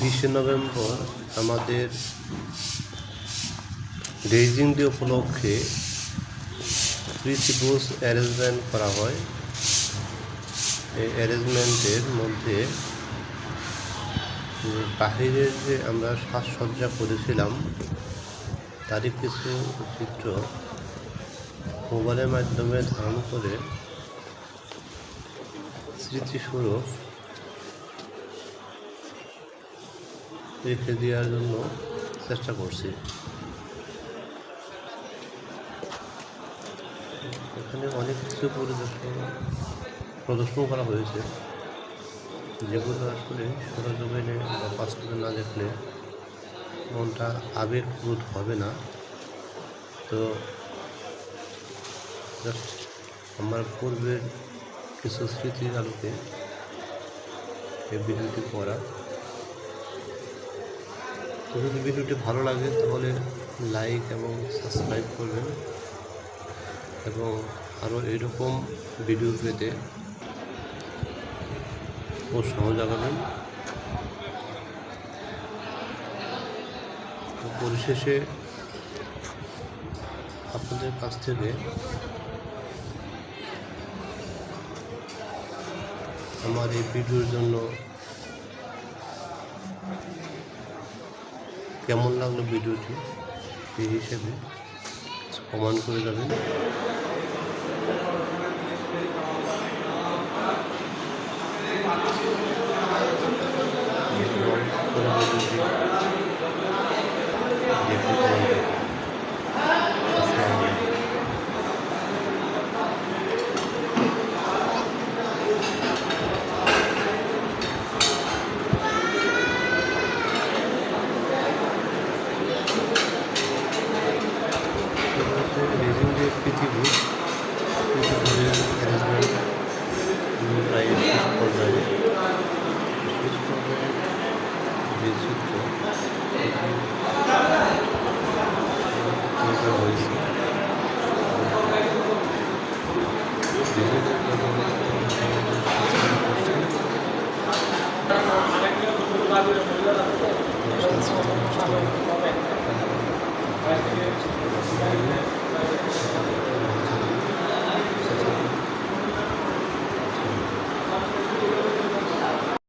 বিশে নভেম্বর আমাদের raising day উপলক্ষে প্রিসিপোজ অ্যারেঞ্জমেন্ট করা হয়। এই অ্যারেঞ্জমেন্টের মধ্যে বাহিরের যে আমরা সাজসজ্জা করেছিলাম, তারই কিছু চিত্র মোবাইলের মাধ্যমে ধারণ করে স্মৃতিস্বরূপ রেখে দেওয়ার জন্য চেষ্টা করছি। এখানে অনেক কিছু পরিদর্শন প্রদর্শন করা হয়েছে। যেগুলো আসলে সরজমিনে বা বাস্তবে না দেখলে মনটা আবেগ আবেগপ্রুত হবে না। তো আমার পূর্বের কিছু স্মৃতির আলোকে এই ভিডিওটি করা। তো যদি ভিডিওটি ভালো লাগে, তাহলে লাইক এবং সাবস্ক্রাইব করবেন এবং আরও এরকম ভিডিও পেতে উৎসাহ জাগাবেন পরিশেষে আপনাদের কাছ থেকে আমার এই ভিডিওর জন্য কেমন লাগল ভিডিওটি? সেই হিসেবে কমান করে যাবেন Thank পরবর্তীতে পৃথিবী পৃথিবীর অ্যারেঞ্জমেন্ট প্রায় শেষ পর্যায়ে শেষ পর্যায়ে যে চিত্র এটি তৈরি করা হয়েছে। বিভিন্ন রকমের